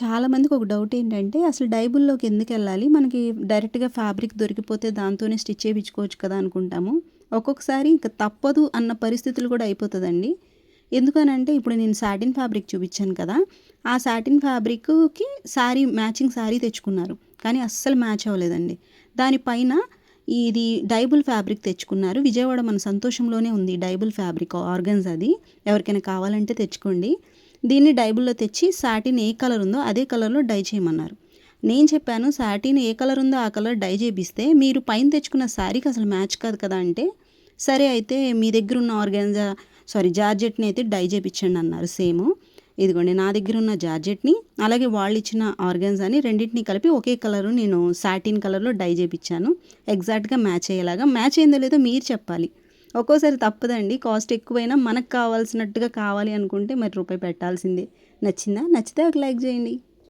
చాలామందికి ఒక డౌట్ ఏంటంటే అసలు డైబుల్లోకి ఎందుకు వెళ్ళాలి? మనకి డైరెక్ట్గా ఫ్యాబ్రిక్ దొరికిపోతే దాంతోనే స్టిచ్ చేయించుకోవచ్చు కదా అనుకుంటాము. ఒక్కొక్కసారి ఇంకా తప్పదు అన్న పరిస్థితులు కూడా అయిపోతుందండి. ఎందుకనంటే ఇప్పుడు నేను సాటిన్ ఫ్యాబ్రిక్ చూపించాను కదా ఆ సాటిన్ ఫ్యాబ్రిక్కి శారీ మ్యాచింగ్ శారీ తెచ్చుకున్నారు. కానీ అస్సలు మ్యాచ్ అవ్వలేదండి. దానిపైన ఇది డైబుల్ ఫ్యాబ్రిక్ తెచ్చుకున్నారు. విజయవాడ మన సంతోషంలోనే ఉంది డైబుల్ ఫ్యాబ్రిక్ ఆర్గన్స్ అది. ఎవరికైనా కావాలంటే తెచ్చుకోండి. దీన్ని డైబుల్లో తెచ్చి సాటిన్ ఏ కలర్ ఉందో అదే కలర్లో డై చేయమన్నారు. నేను చెప్పాను సాటిన్ ఏ కలర్ ఉందో ఆ కలర్ డై చేపిస్తే మీరు పైన తెచ్చుకున్న శారీకి అసలు మ్యాచ్ కాదు కదా అంటే సరే అయితే మీ దగ్గర ఉన్న ఆర్గాన్జా సారీ జార్జెట్ని అయితే డై చేపించండి అన్నారు సేమ్. ఇదిగోండి నా దగ్గర ఉన్న జార్జెట్ని అలాగే వాళ్ళు ఇచ్చిన ఆర్గాన్జాని రెండింటిని కలిపి ఒకే కలరు నేను సాటిన్ కలర్లో డై చేపించాను ఎగ్జాక్ట్గా మ్యాచ్ అయ్యేలాగా మ్యాచ్ అయిందో లేదో మీరు చెప్పాలి. ఒక్కోసారి తప్పదండి. కాస్ట్ ఎక్కువైనా మనకు కావాల్సినట్టుగా కావాలి అనుకుంటే మరి రూపాయి పెట్టాల్సిందే. నచ్చిందా? నచ్చితే ఒక లైక్ చేయండి.